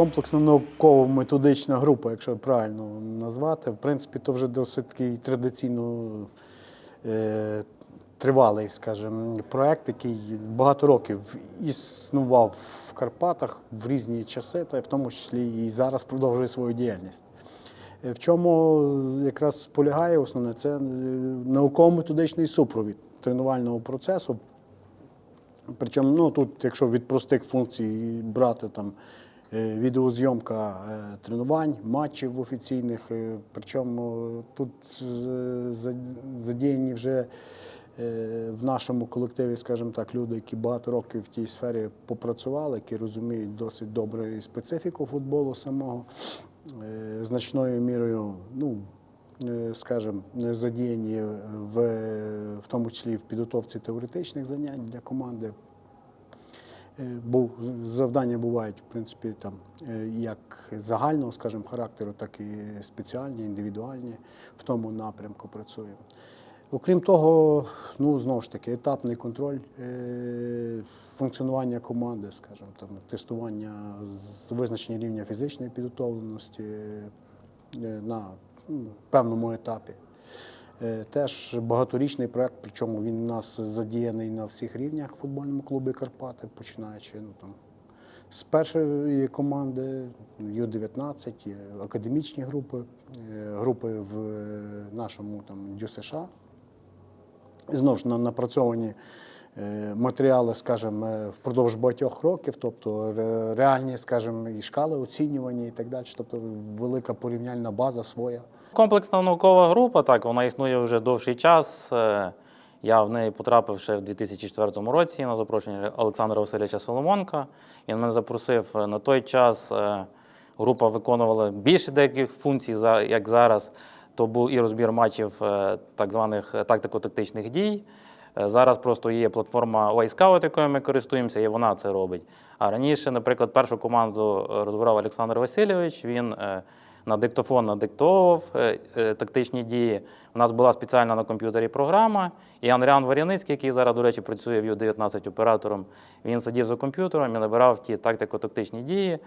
комплексно науково-методична група, якщо правильно назвати. В принципі, то вже досить такий традиційно е, тривалий, скажімо, проект, який багато років існував в Карпатах в різні часи, та в тому числі і зараз продовжує свою діяльність. Е, В чому якраз полягає основне, це е, науково-методичний супровід тренувального процесу. Причому, ну тут, якщо від простих функцій брати там відеозйомка е, тренувань, матчів офіційних, е, причому тут е, задіяні вже е, в нашому колективі, скажімо так, люди, які багато років в тій сфері попрацювали, які розуміють досить добре і специфіку футболу самого, Е, значною мірою, ну, е, скажімо, задіяні в, в тому числі в підготовці теоретичних занять для команди. Е, Бо завдання бувають, в принципі, там е, як загального, скажімо, характеру, так і спеціальні, індивідуальні. В тому напрямку працюємо. Окрім того, ну знову ж таки, етапний контроль е, функціонування команди, скажімо, там тестування з визначення рівня фізичної підготовленості на ну, певному етапі. Е, Теж багаторічний проект, причому він у нас задіяний на всіх рівнях в футбольному клубі Карпати, починаючи ну, там, з першої команди Ю-19, академічні групи, е, групи в е, нашому там, ДЮСШ. І Знову ж на- напрацьовані матеріали, скажімо, впродовж багатьох років, тобто реальні, скажімо, і шкали оцінювання і так далі, тобто велика порівняльна база своя. Комплексна наукова група, так, вона існує вже довший час. Е, Я в неї потрапив ще в 2004 році на запрошення Олександра Васильовича Соломонка. Він мене запросив Е, на той час. е, Група виконувала більше деяких функцій, як зараз. То був і розбір матчів так званих тактико-тактичних дій. Зараз просто є платформа Scout, якою ми користуємося, і вона це робить. А раніше, наприклад, першу команду розбирав Олександр Васильович. Він на диктофон надиктовував е, е, тактичні дії. У нас була спеціальна на комп'ютері програма. І Андріан Варяницький, який зараз, до речі, працює в Ю-19 оператором, він сидів за комп'ютером і набирав ті тактико-тактичні дії.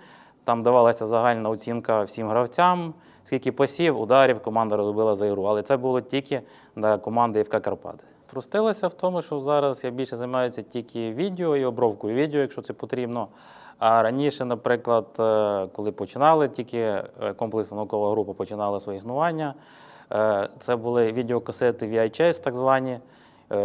Там давалася загальна оцінка всім гравцям, скільки пасів, ударів команда розбила за ігру. Але це було тільки для команди ФК Карпати. Простилося в тому, що зараз я більше займаюся тільки відео і обробкою відео, якщо це потрібно. А раніше, наприклад, е, коли починали тільки е, комплексна наукова група починала своє існування, е, це були відеокасети VHS, так звані.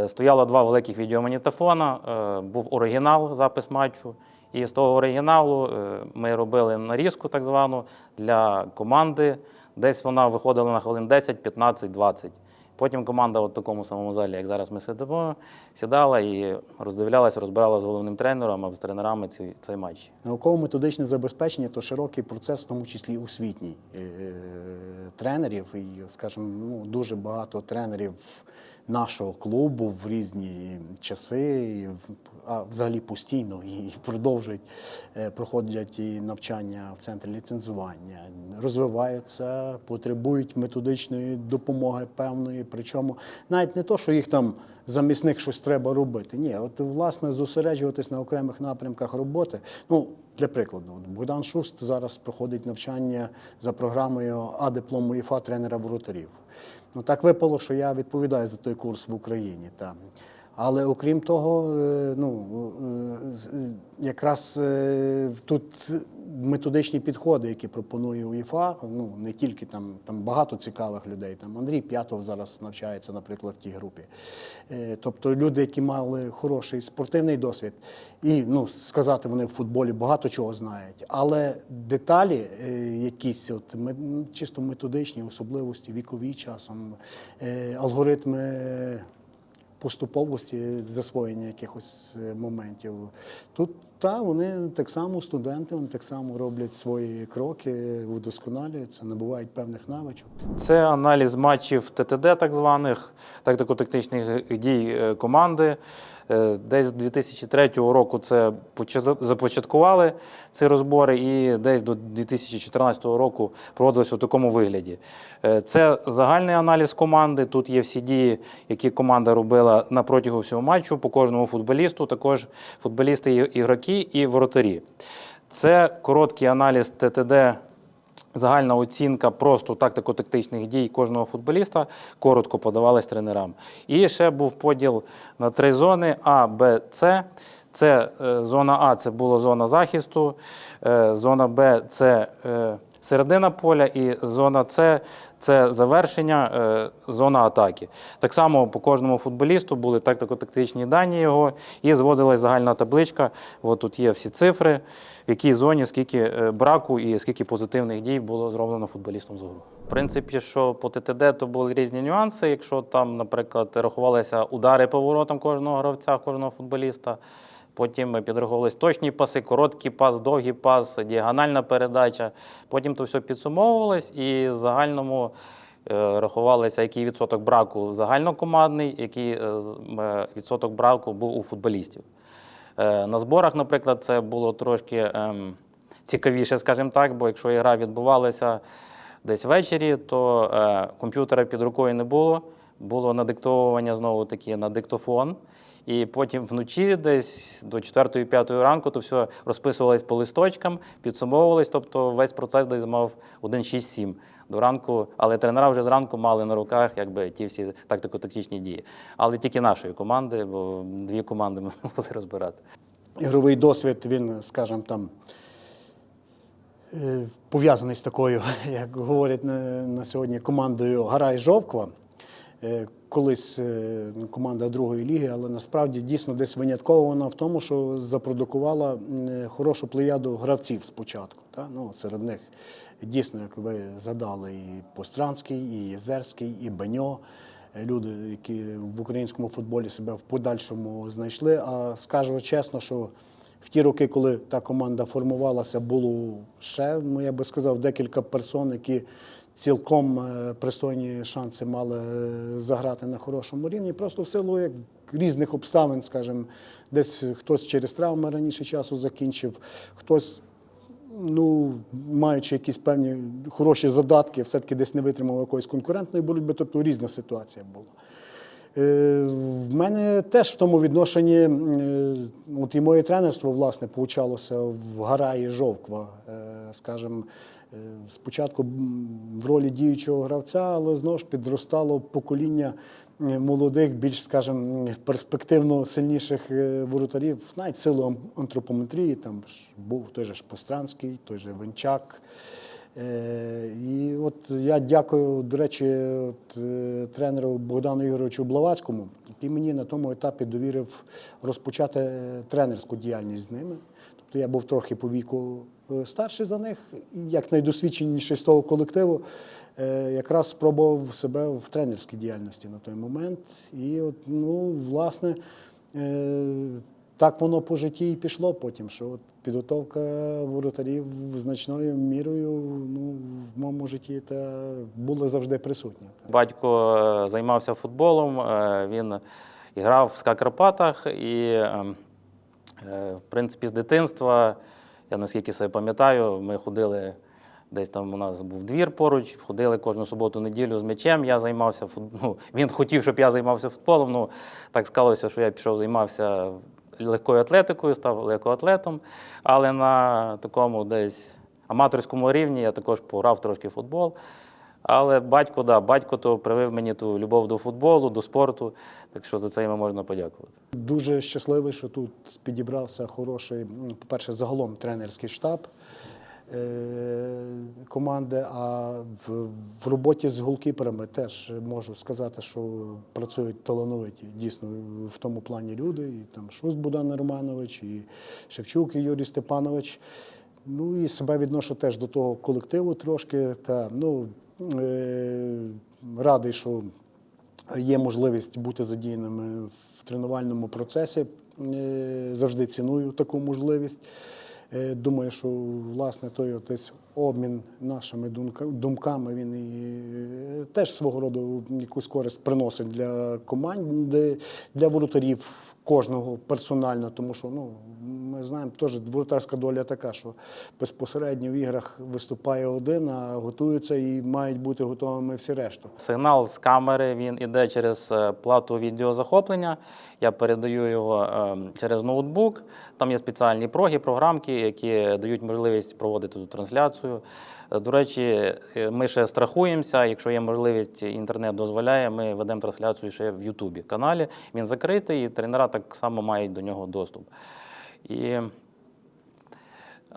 Стояло два великих відеомагнітофона, е, був оригінал, запис матчу. І з того оригіналу ми робили нарізку так звану для команди. Десь вона виходила на хвилин 10, 15, 20. Потім команда в такому самому залі, як зараз ми сидимо, сідала і роздивлялася, розбирала з головним тренером або з тренерами цей, цей матч. Науково-методичне забезпечення то широкий процес, в тому числі освітній е, тренерів. І, скажімо, ну, дуже багато тренерів нашого клубу в різні часи, а взагалі постійно і продовжують е, проходять і навчання в центрі ліцензування, розвиваються, потребують методичної допомоги певної. Причому навіть не то, що їх там замість них щось треба робити. Ні, от власне зосереджуватись на окремих напрямках роботи. Ну, для прикладу, Богдан Шуст зараз проходить навчання за програмою А диплом УЄФА тренера воротарів. Ну так випало, що я відповідаю за той курс в Україні. Там. Але окрім того, е, ну е, якраз е, тут методичні підходи, які пропонує УЄФА, ну не тільки там, там багато цікавих людей. Там Андрій П'ятов зараз навчається, наприклад, в тій групі. Тобто люди, які мали хороший спортивний досвід, і ну сказати вони в футболі багато чого знають, але деталі, якісь от ме- чисто методичні особливості, вікові часом, алгоритми поступовості засвоєння якихось е, моментів. Тут та вони так само студенти, вони так само роблять свої кроки, вдосконалюються, набувають певних навичок. Це аналіз матчів ТТД, так званих, тактико-тактичних дій е, команди. Е, Десь з 2003 року це започаткували ці розбори, і десь до 2014 року проводилось у такому вигляді. Е, Це загальний аналіз команди. Тут є всі дії, які команда робила на протягу всього матчу по кожному футболісту, також футболісти, і- ігроки і воротарі. Це короткий аналіз ТТД, загальна оцінка просто тактико-тактичних дій кожного футболіста, коротко подавалась тренерам. І ще був поділ на три зони А, Б, С. Це е, зона А це була зона захисту, е, зона Б це е, середина поля, і зона С це завершення, е, зона атаки. Так само по кожному футболісту були тактико-тактичні дані його, і зводилась загальна табличка. От тут є всі цифри, в якій зоні скільки е, браку і скільки позитивних дій було зроблено футболістом з гру. В принципі, що по ТТД то були різні нюанси. Якщо там, наприклад, рахувалися удари по воротам кожного гравця, кожного футболіста. Потім підраховувались точні паси, короткий пас, довгий пас, діагональна передача. Потім то все підсумовувалось і в загальному е, рахувалося, який відсоток браку загальнокомандний, який е, е, відсоток браку був у футболістів. На зборах, наприклад, це було трошки ем, цікавіше, скажімо так, бо якщо гра відбувалася десь ввечері, то комп'ютера під рукою не було. Було надиктовування знову таки на диктофон. І потім вночі, десь до 4-5 ранку, то все розписувалось по листочкам, підсумовувалось, тобто весь процес десь займав 1-6-7 до ранку, але тренера вже зранку мали на руках якби, ті всі тактико-тактичні дії. Але тільки нашої команди, бо дві команди ми могли розбирати. ігровий досвід, він, скажімо, там е, пов'язаний з такою, як говорять на, сьогодні, командою Гара і Жовква. Е, Колись е, команда другої ліги, але насправді дійсно десь винятково вона в тому, що запродукувала хорошу плеяду гравців спочатку. Та? Ну, серед них дійсно, як ви згадали, і Постранський, і Єзерський, і Беньо. Е, Люди, які в українському футболі себе в подальшому знайшли. А скажу чесно, що в ті роки, коли та команда формувалася, було ще, ну я би сказав, декілька персон, які цілком е, пристойні шанси мали е, заграти на хорошому рівні. Просто в силу як різних обставин, скажімо, десь хтось через травми раніше часу закінчив, хтось ну, маючи якісь певні хороші задатки, все-таки десь не витримав якоїсь конкурентної боротьби, тобто різна ситуація була. Е, В мене теж в тому відношенні, е, от і моє тренерство, власне, получалося в Гараї Жовква, е, скажімо, спочатку в ролі діючого гравця, але знову ж підростало покоління е, молодих, більш, скажімо, перспективно сильніших е, воротарів, навіть силу антропометрії, там ж був той же ж Постранський, той же Венчак. Е, І от я дякую, до речі, от, е, тренеру Богдану Ігоровичу Блавацькому, який мені на тому етапі довірив розпочати е, тренерську діяльність з ними. Тобто я був трохи по віку е, старший за них, і як найдосвідченіший з того колективу, е, якраз спробував себе в тренерській діяльності на той момент. І от, ну, власне, е, так воно по житті і пішло потім, що от підготовка воротарів значною мірою ну, в моєму житті та була завжди присутня. Батько займався футболом, він грав в СКА Карпатах і, е, е, в принципі, з дитинства, я наскільки себе пам'ятаю, ми ходили. Десь там у нас був двір поруч, ходили кожну суботу-неділю з м'ячем. Я займався ну, Він хотів, щоб я займався футболом. Ну так склалося, що я пішов займався легкою атлетикою, став легкоатлетом. Але на такому десь аматорському рівні я також пограв трошки футбол. Але батько, да, батько то привив мені ту любов до футболу, до спорту. Так що за це йому можна подякувати. Дуже щасливий, що тут підібрався хороший, по-перше, загалом тренерський штаб е, команди. А в, в роботі з голкіперами теж можу сказати, що працюють талановиті дійсно в тому плані люди. І там Шуст Богдан Романович, і Шевчук і Юрій Степанович. Ну і себе відношу теж до того колективу трошки. Та, ну, радий, що є можливість бути задіяними в тренувальному процесі. Е, Завжди ціную таку можливість. Е, Думаю, що власне той от десь обмін нашими думками. Він і е, теж свого роду якусь користь приносить для команди, для воротарів кожного персонально, тому що ну, ми знаємо, теж воротарська доля така, що безпосередньо в іграх виступає один, а готуються і мають бути готовими всі решту. Сигнал з камери він іде через е, плату відеозахоплення. Я передаю його е, через ноутбук. Там є спеціальні проги, програмки, які дають можливість проводити ту трансляцію. Е, До речі, ми ще страхуємося. Якщо є можливість, інтернет дозволяє, ми ведемо трансляцію ще в Ютубі каналі. Він закритий, і тренера так само мають до нього доступ. І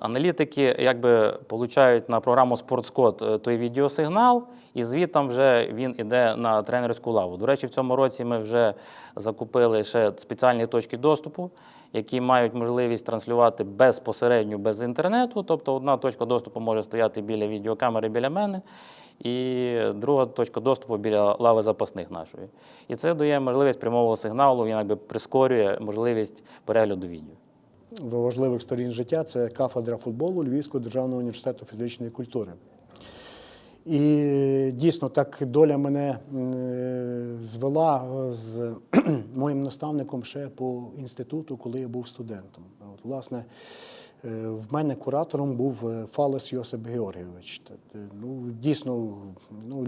Аналітики якби получають на програму Спортскод е, той відеосигнал, і звідтам вже він іде на тренерську лаву. До речі, в цьому році ми вже закупили ще спеціальні точки доступу, які мають можливість транслювати безпосередньо без інтернету. Тобто одна точка доступу може стояти біля відеокамери біля мене, і друга точка доступу біля лави запасних нашої. І це дає можливість прямого сигналу, він якби прискорює можливість перегляду відео. Важливих сторін життя це кафедра футболу Львівського державного університету фізичної культури. І дійсно так доля мене е, звела з моїм наставником ще по інституту, коли я був студентом. От, власне, е, в мене куратором був е, Фалес Йосип Георгійович. Е, Ну, дійсно, ну,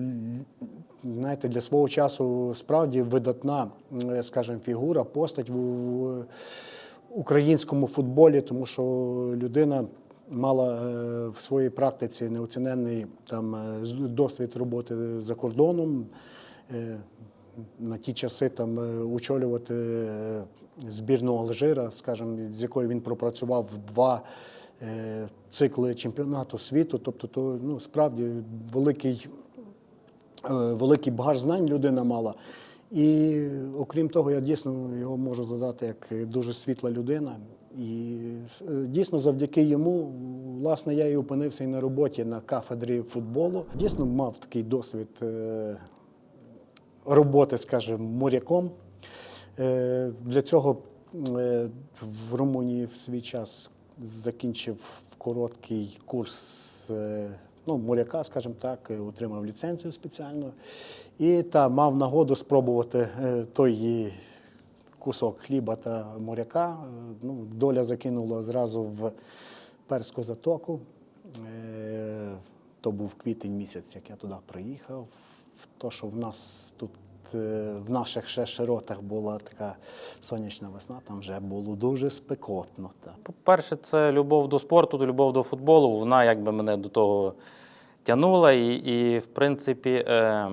знаєте, для свого часу справді видатна, е, скажімо, фігура, постать в українському футболі, тому що людина мала е, в своїй практиці неоціненний там е, досвід роботи за кордоном. Е, На ті часи там очолювати збірну Алжира, скажімо, з якою він пропрацював два цикли чемпіонату світу. Тобто, то ну, справді великий великий багаж знань людина мала. І окрім того, я дійсно його можу задати як дуже світла людина. І е, дійсно завдяки йому, власне, я і опинився і на роботі на кафедрі футболу. Дійсно мав такий досвід е, роботи, скажімо, моряком. Е, Для цього в Румунії в свій час закінчив короткий курс ну, моряка, скажімо так, е, отримав ліцензію спеціальну і та мав нагоду спробувати е, той кусок хліба та моряка. Е, Ну, доля закинула зразу в Перську затоку. То був квітень місяць, як я туди приїхав. То, що в нас тут в наших ще широтах була така сонячна весна, там вже було дуже спекотно. По-перше, це любов до спорту, любов до футболу. Вона якби мене до того тягнула. І, і в принципі, е,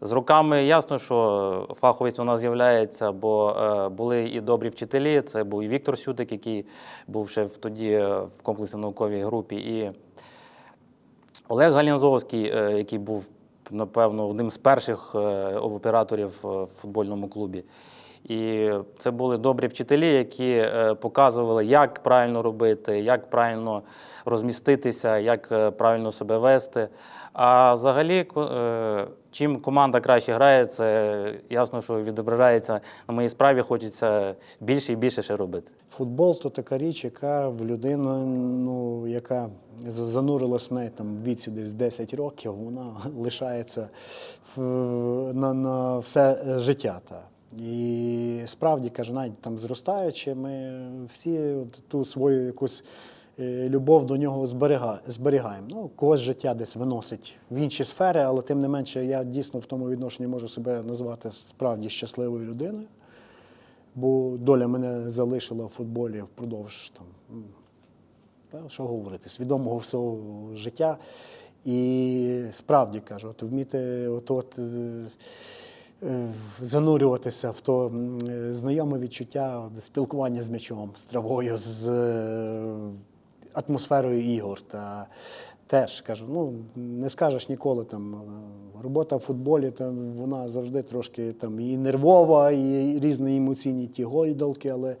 з роками ясно, що фаховість вона з'являється, бо е, були і добрі вчителі. Це був і Віктор Сютик, який був ще в тоді е, в комплексній науковій групі. І Олег Галінзовський, е, який був, напевно, одним з перших е, операторів е, в футбольному клубі. І це були добрі вчителі, які е, показували, як правильно робити, як правильно розміститися, як е, правильно себе вести. А взагалі, е, чим команда краще грає, це ясно, що відображається на моїй справі, хочеться більше і більше ще робити. Футбол то така річ, яка в людину, ну, яка за- занурилась в неї там в віці десь 10 років, вона лишається на, на все життя. Та. І справді кажу, навіть там зростаючи, ми всі от ту свою якусь е, любов до нього зберігаємо. Ну, когось життя десь виносить в інші сфери, але тим не менше я дійсно в тому відношенні можу себе назвати справді щасливою людиною бо доля мене залишила в футболі впродовж там, що говорити, свідомого всього життя. І справді кажу, от вміти от, от, е, занурюватися в то е, знайоме відчуття спілкування з м'ячом, з травою, з е, атмосферою ігор. Та теж кажу, ну не скажеш ніколи там. е, Робота в футболі там вона завжди трошки там і нервова, і різні емоційні ті гойдалки, але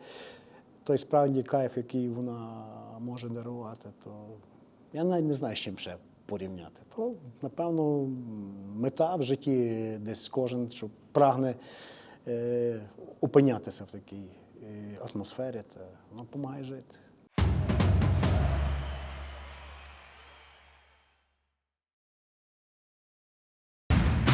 той справді кайф, який вона може дарувати, то я навіть не знаю, з чим ще порівняти. То, напевно, мета в житті десь кожен, що прагне е, опинятися в такій е, атмосфері, воно допомагає жити.